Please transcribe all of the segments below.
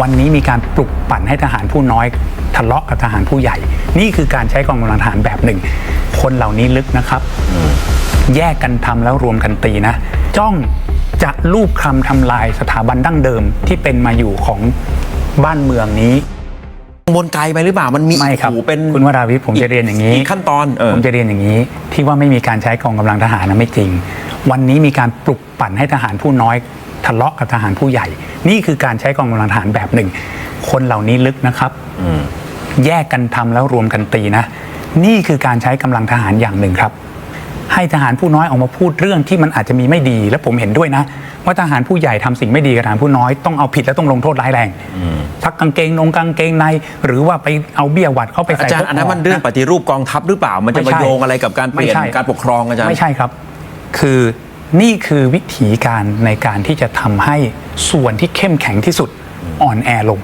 วันนี้มีการปลุกปั่นให้ทหารผู้น้อยทะเลาะกับทหารผู้ใหญ่ นี่คือการใช้กองกำลังทหารแบบหนึ่ง คนเหล่านี้ลึกนะครับ แยกกันทำแล้วรวมกันตีนะ จ้องจะลูบคำทำลายสถาบันดั้งเดิมที่เป็นมาอยู่ของบ้านเมืองนี้บนไกลไปหรือเปล่ามันมีไม่ครับโอ้โหเป็นคุณวราวิทย์ผมจะเรียนอย่างนี้กขั้นตอนเออผมจะเรียนอย่างนี้ ที่ว่าไม่มีการใช้กองกำลังทหารนะไม่จริง วันนี้มีการปลุกปั่นให้ทหารผู้น้อยทะเลาะกับทหารผู้ใหญ่ นี่คือการใช้กองกำลังทหารแบบหนึ่ง คนเหล่านี้ลึกนะครับแยกกันทำแล้วรวมกันตีนะ นี่คือการใช้กำลังทหารอย่างหนึ่งครับ ให้ทหารผู้น้อยออกมาพูดเรื่องที่มันอาจจะมีไม่ดี และผมเห็นด้วยนะ ว่าทหารผู้ใหญ่ทำสิ่งไม่ดีกับทหารผู้น้อยต้องเอาผิดและต้องลงโทษร้ายแรงชักกางเกงนงกางเกงใน หรือว่าไปเอาเบี้ยหวัดเข้าไปอาใส่จารย์อันนั้นมันเรื่องะปฏิรูปกองทัพหรือเปล่ามันจะไม่มาใช่โยงอะไรกับการเปลี่ยนไม่ใช่การปกครองอาจารย์ไม่ใช่ครับ คือนี่คือวิธีการในการที่จะทำให้ส่วนที่เข้มแข็งที่สุดอ่อนแอลง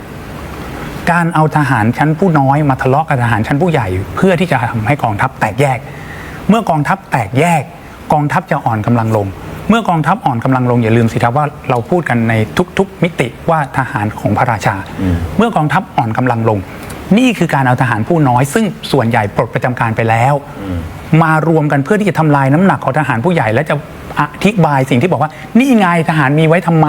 การเอาทหารชั้นผู้น้อยมาทะเลาะกับทหารชั้นผู้ใหญ่ เพื่อที่จะทำให้กองทัพแตกแยก เมื่อกองทัพแตกแยก กองทัพจะอ่อนกำลังลง เมื่อกองทัพอ่อนกำลังลงอย่าลืมสิครับว่าเราพูดกันในทุกๆ มิติว่าทหารของพระราชา เมื่อกองทัพอ่อนกำลังลง นี่คือการเอาทหารผู้น้อย ซึ่งส่วนใหญ่ปลดประจำการไปแล้ว มารวมกันเพื่อที่จะทำลายน้ำหนักของทหารผู้ใหญ่ และจะอธิบายสิ่งที่บอกว่า นี่ไงทหารมีไว้ทำไม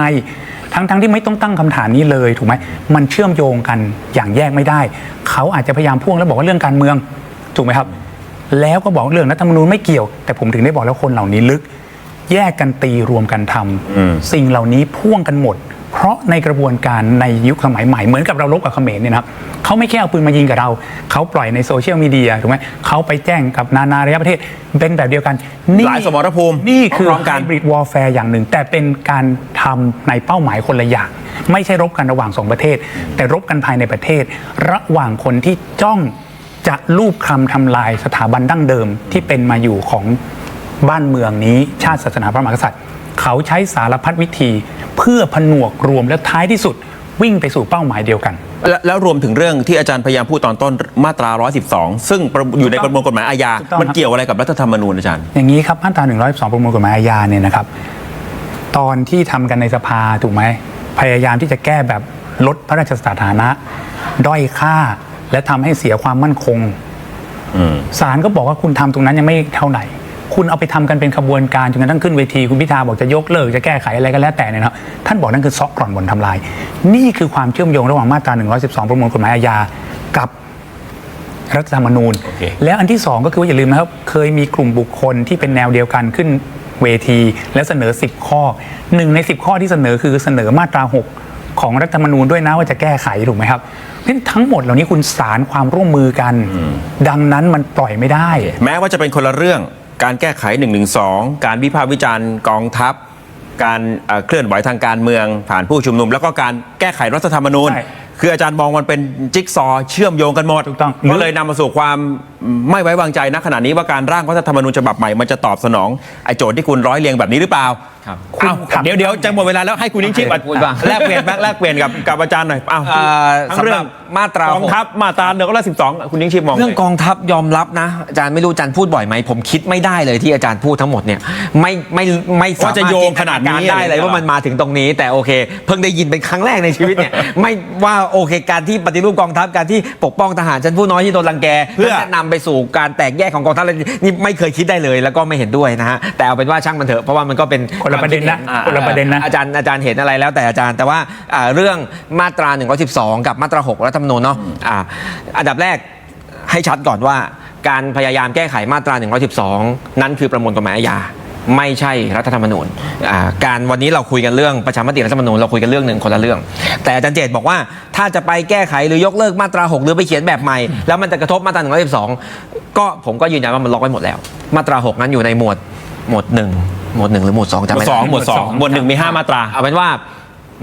ทั้งๆทที่ไม่ต้องตั้งคำถามนี้เลยถูกไหมมันเชื่อมโยงกันอย่างแยกไม่ได้ เขาอาจจะพยายามพ่วงแล้วบอกว่าเรื่องการเมืองถูกไหมครับ แล้วก็บอกเรื่องรัฐธรรมนูญไม่เกี่ยว แต่ผมถึงได้บอกแล้วคนเหล่านี้ลึก แยกกันตีรวมกันทำสิ่งเหล่านี้พ่วงกันหมด เพราะในกระบวนการในยุคสมัยใหม่เหมือนกับเราลบกับเขมรเนี่ยนะครับเขาไม่แค่เอาปืนมายิงกับเรา เขาปล่อยในโซเชียลมีเดียถูกไหมเขาไปแจ้งกับนานาระยะประเทศเป็นแบบเดียวกันนี่หลายสมรภูมินี่คือพร้อมกันไฮบริดวอลแฟร์อย่างหนึ่ง แต่เป็นการทำในเป้าหมายคนละอย่างไม่ใช่รบกันระหว่างสองประเทศ แต่รบกันภายในประเทศ ระหว่างคนที่จ้องจะลูบคำทำลายสถาบันดั้งเดิมที่เป็นมาอยู่ของบ้านเมืองนี้ชาติศาสนาพระมหากษัตริย์ เขาใช้สารพัดวิธี เพื่อผนวกรวมและท้ายที่สุด วิ่งไปสู่เป้าหมายเดียวกัน แล้วแล้วรวมถึงเรื่องที่อาจารย์พยายามพูดตอนต้นมาตรา 112 ซึ่งประอยู่ในประมวลกฎหมายอาญา ถูกต้องมันเกี่ยวอะไรกับรัฐธรรมนูญอาจารย์ อย่างนี้ครับมาตรา112 ประมวลกฎหมายอาญาเนี่ยนะครับ ตอนที่ทำกันในสภาถูกไหม พยายามที่จะแก้แบบลดพระราชสถานะ ด้อยค่าและทำให้เสียความมั่นคงศาลก็บอกว่าคุณทำตรงนั้นยังไม่เท่าไหร่ คุณเอาไปทำกันเป็นขบวนการจนกระทั่งขึ้นเวทีคุณพิธาบอกจะยกเลิกจะแก้ไขอะไรก็แล้วแต่เนี่ยนะครับท่านบอกนั่นคือซอกกร่อนบ่อนทำลาย นี่คือความเชื่อมโยงระหว่างมาตรา 112 ประมวลกฎหมายอาญากับรัฐธรรมนูญโอเคแล้วอันที่สองก็คือว่าอย่าลืมนะครับ เคยมีกลุ่มบุคคลที่เป็นแนวเดียวกันขึ้นเวที และเสนอ 10 ข้อหนึ่งใน 10 ข้อที่เสนอคือเสนอมาตรา 6 ของรัฐธรรมนูญด้วยนะว่าจะแก้ไขถูกไหมครับเพราะฉะนั้นทั้งหมดเหล่านี้คุณสารความร่วมมือกัน ดังนั้นมันปล่อยไม่ได้ แม้ว่าจะเป็นคนละเรื่อง การแก้ไข112การวิพากษ์วิจารณ์กองทัพ การเอ่อเคลื่อนไหวทางการเมือง ผ่านผู้ชุมนุม แล้วก็การแก้ไขรัฐธรรมนูญใช่คืออาจารย์มองมันเป็นจิ๊กซอว์เชื่อมโยงกันหมดถูกต้องก็เลยนำมาสู่ความไม่ไว้วางใจณขณะนี้ว่าการร่างรัฐธรรมนูญฉบับใหม่มันจะตอบสนองไอ้โจทย์ที่คุณร้อยเรียงแบบนี้หรือเปล่าครับอ้าวครับเดี๋ยวเดี๋ยวจะหมดเวลาแล้วให้คุณยิ่งชีพโอเคพูดบ้าง แลกเปลี่ยนบ้างแลกเปลี่ยนกับกับอาจารย์หน่อยอ้าวอ่าทั้งเรื่องสำหรับมาตรากองทัพมาตราหนึ่งร้อยสิบสองคุณยิ่งชีพมองเรื่องไง กองทัพยอมรับนะ อาจารย์ไม่รู้อาจารย์พูดบ่อยไหมผมคิดไม่ได้เลยที่อาจารย์พูดทั้งหมดเนี่ยไม่ไม่ไม่สามารถว่าจะโยงขนาดนี้จิตกรได้เลยว่ามันมาถึงตรงนี้ แต่โอเค เพิ่งได้ยินเป็นครั้งแรกในชีวิตเนี่ย ไม่ว่าโอเคการที่ปฏิรูปกองทัพการที่ปกป้องทหารชั้นผู้น้อยที่โดนรังแกเพื่อและจะนำไปสู่การแตกแยกของกองทัพอะไรนี่ไม่เคยคิดได้เลย แล้วก็ไม่เห็นด้วยนะฮะแต่เอาเป็นว่าช่างมันเถอะเพราะว่ามันก็เป็นคนละประเด็นนะอ่าคนละประเด็นนะ อาจารย์อาจารย์เห็นอะไรแล้วแต่อาจารย์แต่ว่าอ่าเรื่องมาตรา 112 กับมาตรา 6 รัฐธรรมนูญเนาะอ่าอันดับแรกให้ชัดก่อนว่า การพยายามแก้ไขมาตรา 112 นั้นคือประมวลกฎหมายอาญาไม่ใช่รัฐธรรมนูญอ่าการวันนี้เราคุยกันเรื่องประชามติรัฐธรรมนูญเราคุยกันเรื่องหนึ่งคนละเรื่อง แต่อาจารย์เจตบอกว่าถ้าจะไปแก้ไขหรือยกเลิกมาตรา 6 หรือไปเขียนแบบใหม่ แล้วมันจะกระทบมาตรา 112 ก็ผมก็ยืนยันว่ามันล็อกไว้หมดแล้ว มาตรา 6 นั้นอยู่ในหมวดหมวดหนึ่ง หมวดหนึ่งหรือหมวดสองหจำมวดไม่สได้องหมวดสองหมวดหนึ่งมีห้ามาตรา เอาเป็นว่า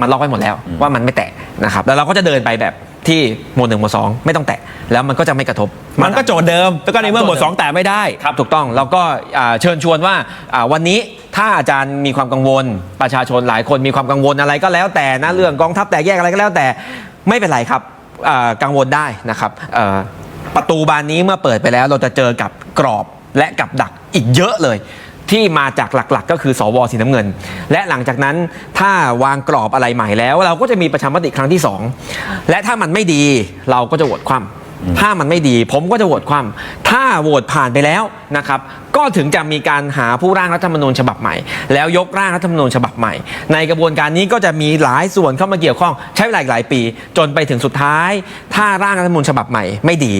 มันล็อกไว้หมดแล้วว่ามันไม่แตะนะครับแล้วเราก็จะเดินไปแบบที่หมวดหนึ่งหมวดสองไม่ต้องแตะแล้วมันก็จะไม่กระทบ มันก็โจทย์เดิม แล้วก็ในเมื่อหมวดสองแต่ไม่ได้ ครับถูกต้องแล้วก็อ่าเชิญชวนว่าอ่าวันนี้ถ้าอาจารย์มีความกังวล ประชาชนหลายคนมีความกังวลอะไรก็แล้วแต่นะเรื่องกองทัพแตกแยกอะไรก็แล้วแต่ไม่เป็นไรครับอ่ากังวลได้นะครับเอ่อประตูบานนี้เมื่อเปิดไปแล้วเราจะเจอกับกรอบและกับดักอีกเยอะเลย ที่มาจากหลักๆ ก็คือสวสีน้ำเงิน และหลังจากนั้นถ้าวางกรอบอะไรใหม่แล้ว เราก็จะมีประชามติครั้งที่ 2 และถ้ามันไม่ดีเราก็จะโหวตคว่ำถ้ามันไม่ดี ผมก็จะโหวตคว่ำถ้าโหวตผ่านไปแล้วนะครับก็ถึงจะมีการหาผู้ร่างรัฐธรรมนูญฉบับใหม่ แล้วยกร่างรัฐธรรมนูญฉบับใหม่ ในกระบวนการนี้ก็จะมีหลายส่วนเข้ามาเกี่ยวข้องใช้เวลาอีกหลายปี จนไปถึงสุดท้าย ถ้าร่างรัฐธรรมนูญฉบับใหม่ไม่ดี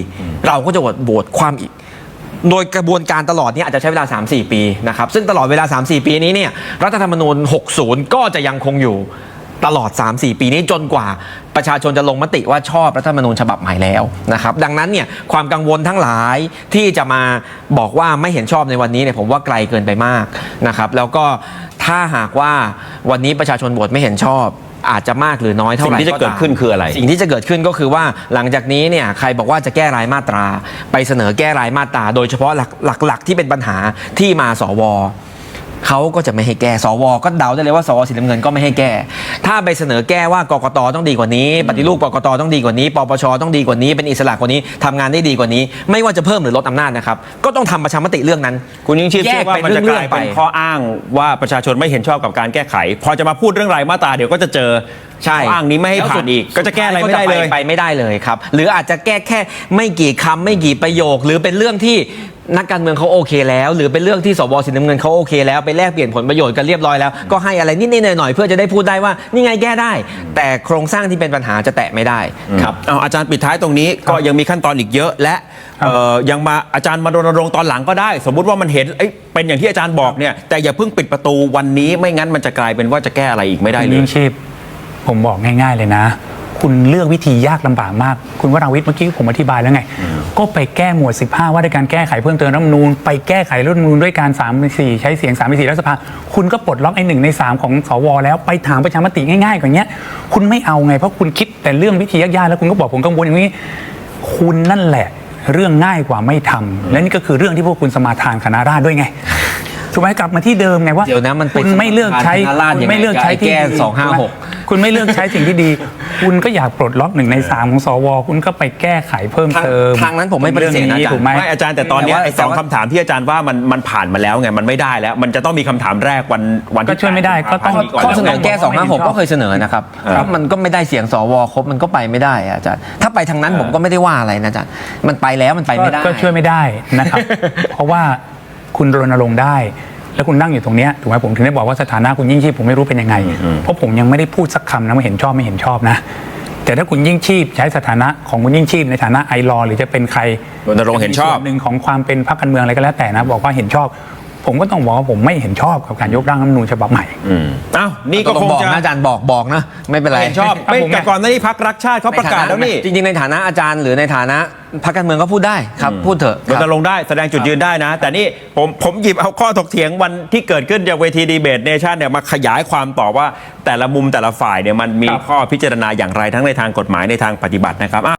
เราก็จะโหวตโหวตคว่ำอีก โดยกระบวนการตลอดเนี้อาจจะใช้เวลา 3-4 ปีนะครับซึ่งตลอดเวลา 3-4 ปีนี้เนี่ยรัฐธรรมนูญ 60 ก็จะยังคงอยู่ตลอด 3-4 ปีนี้จนกว่าประชาชนจะลงมติว่าชอบรัฐธรรมนูญฉบับใหม่แล้วนะครับดังนั้นเนี่ยความกังวลทั้งหลายที่จะมาบอกว่าไม่เห็นชอบในวันนี้เนี่ยผมว่าไกลเกินไปมากนะครับแล้วก็ถ้าหากว่าวันนี้ประชาชนโหวตไม่เห็นชอบ อาจจะมากหรือน้อยเท่าสิ่ไหงร่ที่จะตามเกิดขึ้นคืออะไร สิ่งที่จะเกิดขึ้นก็คือว่าหลังจากนี้เนี่ยใครบอกว่าจะแก้รายมาตรา ไปเสนอแก้รายมาตรา โดยเฉพาะหลักหลักๆที่เป็นปัญหาที่มาสว เขาก็จะไม่ให้แก้สวก็เดาได้เลยว่าสวสีน้ำเงินก็ไม่ให้แก้ ถ้าไปเสนอแก้ว่ากกตต้องดีกว่านี้ ปฏิรูปกกตต้องดีกว่านี้ปปชต้องดีกว่านี้เป็นอิสระกว่านี้ทำงานได้ดีกว่านี้ ไม่ว่าจะเพิ่มหรือลดอำนาจนะครับก็ต้องทำประชามติเรื่องนั้น คุณยิ่งชีพเชื่อว่ามันจะกลายเป็นแยกเป็นเรื่องๆไปข้ออ้างว่าประชาชนไม่เห็นชอบกับการแก้ไข พอจะมาพูดเรื่องรายมาตราเดี๋ยวก็จะเจอ ใช่ข้ออ้างนี้ไม่ให้ผ่านอีก ก็จะแก้อะไรไม่ได้เลยก็จปไปไม่ได้เลยครับ หรืออาจจะแก้แค่ไม่กี่คำไม่กี่ประโยค หรือเป็นเรื่องที่นักการเมืองเขาโอเคแล้ว หรือเป็นเรื่องที่สวสีน้ำเงินเขาโอเคแล้วไปแลกเปลี่ยนผลประโยชน์กันเรียบร้อยแล้วก็ให้อะไรนิดๆหน่อยๆเพื่อจะได้พูดได้ว่านี่ไงแก้ได้ แต่โครงสร้างที่เป็นปัญหาจะแตะไม่ได้ครับ เอาอาจารย์ปิดท้ายตรงนี้ก็ยังมีขั้นตอนอีกเยอะ และเอ่อยังมาอาจารย์มารณรงค์ตอนหลังก็ได้ สมมุติว่ามันเห็นเอ้ยเป็นอย่างที่อาจารย์บอกเนี่ยแต่อย่าเพิ่งปิดประตูวันนี้ไม่งั้นมันจะกลายเป็นว่าจะแก้อะไรอีกไม่ได้คุณเลยยิ่งชีพ ผมบอกง่าย ๆ เลยนะ คุณเลือกวิธียากลำบากมาก คุณวราวิทย์เมื่อกี้ผมอธิบายแล้วไง ก็ไปแก้หมวด 15 ว่าด้วยการแก้ไขเพิ่มเติมรัฐธรรมนูญไปแก้ไขรัฐธรรมนูญด้วยการ3ใน4ใช้เสียง3ใน4รัฐสภา คุณก็ปลดล็อกไอ้หนึ่งใน3ของสวแล้วไปถามประชามติง่ายๆกว่านี้คุณไม่เอาไงเพราะคุณคิดแต่เรื่องวิธียากๆแล้วคุณก็บอกผมกังวลอย่างนี้ คุณนั่นแหละ เรื่องง่ายกว่าไม่ทำและนี่ก็คือเรื่องที่พวกคุณสมาทานคณะราษฎรด้วยไงถูกไหมกลับมาที่เดิมไงว่าเดี๋ยวนะมันไปคุณไม่เลือกใช้สมาทานคณะราษฎรคุณไม่เลือกใช้ที่ยังไงกับไอ้แก้ดีสองห้าหก คุณไม่เลือกใช้สิ่งที่ดี คุณก็อยากปลดล็อกหนึ่งในสามของสว คุณก็ไปแก้ไขเพิ่มทางเติมทางนั้นผมไม่ปฏิเสธนะอาจารย์ถูกไหมไม่อาจารย์แต่ตอนเนี้ยแต่ว่าไอ้สองแต่ว่าคำถามที่อาจารย์ว่ามันมันผ่านมาแล้วไงมันไม่ได้แล้ว มันจะต้องมีคำถามแรกวันวันที่ก็ช่วยไม่ได้ก็ต้องก่อนข้อเสนอแก้ไม่เห็นชอบ256ก็เคยเสนอนะครับครับมันก็ไม่ได้เสียงสวครบมันก็ไปไม่ได้อะอาจารย์ถ้าไปทางนั้นผมก็ไม่ได้ว่าอะไรนะอาจารย์มันไปแล้วมันไปไม่ได้ก็ช่วยไม่ได้นะครับ เพราะว่าคุณรณรงค์ได้ แล้วคุณนั่งอยู่ตรงเนี้ยถูกไหมผมถึงได้บอกว่าสถานะคุณยิ่งชีพผมไม่รู้เป็นยังไง เพราะผมยังไม่ได้พูดสักคำนะว่าเห็นชอบไม่เห็นชอบนะ แต่ถ้าคุณยิ่งชีพใช้สถานะของคุณยิ่งชีพในฐานะไอรอหรือจะเป็นใครรณรงค์เห็นชอบ ส่วนหนึ่งของความเป็นพรรคการเมืองอะไรก็แล้วแต่นะบอกว่าเห็นชอบ ผมก็ต้องบอกว่าผมไม่เห็นชอบกับการยกร่างรัฐธรรมนูญฉบับใหม่อืมอ้าวนี่ก็ต้อคงบอกจะนะอาจารย์บอกบอกนะ ไม่เป็นไรเห็นชอบครับไม่ผมแต่ก่อนหน้านี้พักรักชาติเขาประกาศแล้วนี่จริงๆ ในฐานะอาจารย์หรือในฐานะพรรคการเมืองก็พูดได้ครับ พูดเถอะรณรงค์ได้แสดงจุดยืนได้นะ แต่นี่ผมผมหยิบเอาข้อถกเถียงวันที่เกิดขึ้นจากเวทีดีเบตเนชั่นเนี่ยมาขยายความต่อว่าแต่ละมุมแต่ละฝ่ายเนี่ยมันมีครับ ข้อพิจารณาอย่างไรทั้งในทางกฎหมายในทางปฏิบัตินะครับ